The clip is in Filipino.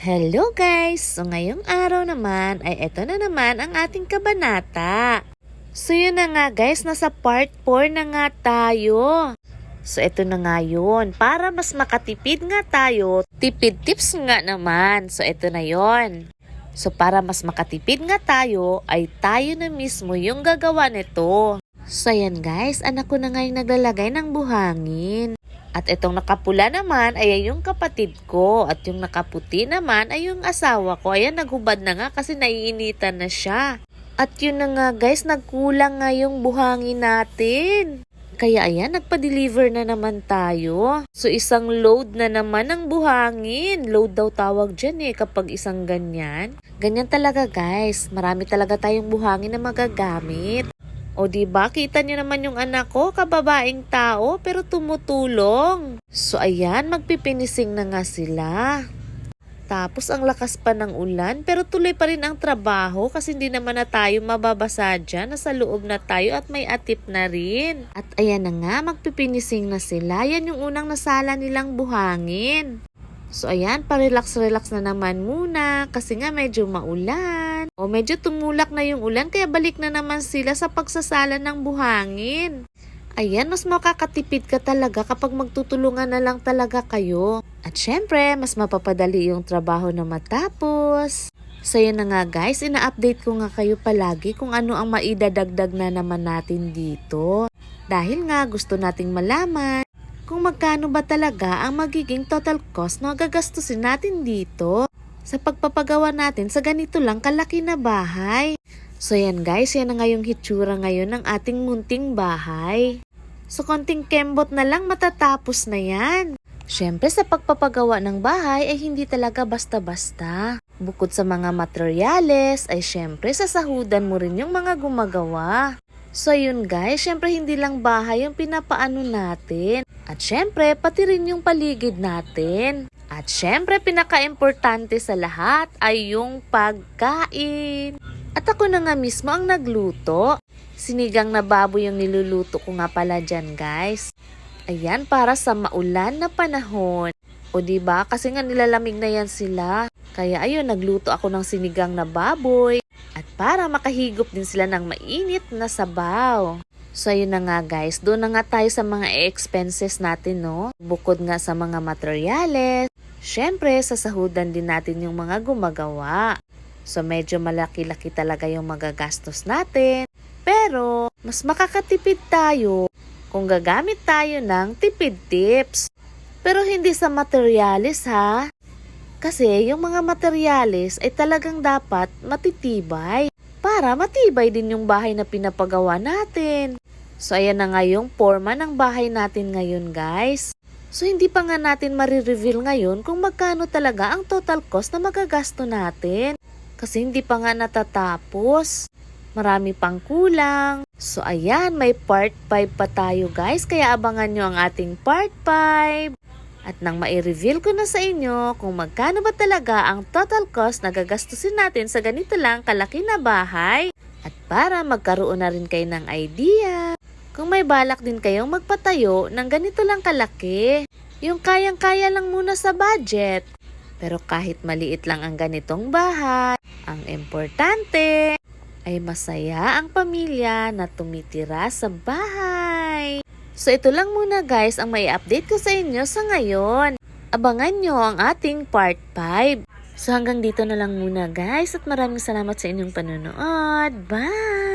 Hello guys! So ngayong araw naman ay eto na naman ang ating kabanata. So yun na nga guys, nasa part 4 na nga tayo. So eto na nga yun. Para mas makatipid nga tayo, tipid tips nga naman. So eto na yon. So para mas makatipid nga tayo, ay tayo na mismo yung gagawa nito. So yan guys, anak ko na nga yung naglalagay ng buhangin. At itong nakapula naman ay yung kapatid ko. At yung nakaputi naman ay yung asawa ko. Ayan, naghubad na nga kasi naiinitan na siya. At yun na nga guys, nagkulang nga yung buhangin natin. Kaya ayan, nagpa-deliver na naman tayo. So isang load na naman ng buhangin. Load daw tawag dyan eh kapag isang ganyan. Ganyan talaga guys. Marami talaga tayong buhangin na magagamit. O di ba kita niyo naman yung anak ko, kababaeng tao pero tumutulong. So ayan, magpipinising na nga sila. Tapos ang lakas pa ng ulan pero tuloy pa rin ang trabaho kasi hindi naman na tayo mababasa dyan. Nasa loob na tayo at may atip na rin. At ayan na nga, magpipinising na sila. Yan yung unang nasala nilang buhangin. So ayan, pa-relax-relax na naman muna kasi nga medyo maulan. O medyo tumulak na yung ulan kaya balik na naman sila sa pagsasala ng buhangin. Ayan, mas makakatipid ka talaga kapag magtutulungan na lang talaga kayo. At syempre, mas mapapadali yung trabaho na matapos. So yun na nga guys, ina-update ko nga kayo palagi kung ano ang maidadagdag na naman natin dito. Dahil nga gusto nating malaman kung magkano ba talaga ang magiging total cost na gagastusin natin dito sa pagpapagawa natin sa ganito lang kalaki na bahay. So yan guys, yan na nga yung hitsura ngayon ng ating munting bahay. So konting kembot na lang matatapos na yan. Siyempre sa pagpapagawa ng bahay ay hindi talaga basta-basta. Bukod sa mga materyales ay siyempre sasahudan mo rin yung mga gumagawa. So yun guys, syempre hindi lang bahay yung pinapaano natin. At syempre, pati rin yung paligid natin. At syempre, pinaka-importante sa lahat ay yung pagkain. At ako na nga mismo ang nagluto. Sinigang na baboy yung niluluto ko nga pala dyan guys. Ayan, para sa maulan na panahon. O ba Kasi nga nilalamig na yan sila. Kaya ayun, nagluto ako ng sinigang na baboy. At para makahigop din sila ng mainit na sabaw. So ayun na nga guys, doon na nga tayo sa mga expenses natin no. Bukod nga sa mga materyales, syempre sasahudan din natin yung mga gumagawa. So medyo malaki-laki talaga yung magagastos natin. Pero mas makakatipid tayo kung gagamit tayo ng tipid tips. Pero hindi sa materyales ha. Kasi yung mga materyales ay talagang dapat matitibay para matibay din yung bahay na pinapagawa natin. So ayan na nga yung forma ng bahay natin ngayon guys. So hindi pa nga natin marireveal ngayon kung magkano talaga ang total cost na magagasto natin. Kasi hindi pa nga natatapos. Marami pang kulang. So ayan, may part 5 pa tayo guys. Kaya abangan nyo ang ating part 5. At nang mai-reveal ko na sa inyo kung magkano ba talaga ang total cost na gagastusin natin sa ganito lang kalaki na bahay. At para magkaroon na rin kayo ng idea kung may balak din kayong magpatayo ng ganito lang kalaki. Yung kayang-kaya lang muna sa budget. Pero kahit maliit lang ang ganitong bahay, ang importante ay masaya ang pamilya na tumitira sa bahay. So ito lang muna guys ang may update ko sa inyo sa ngayon. Abangan nyo ang ating part 5. So hanggang dito na lang muna guys at maraming salamat sa inyong panonood. Bye!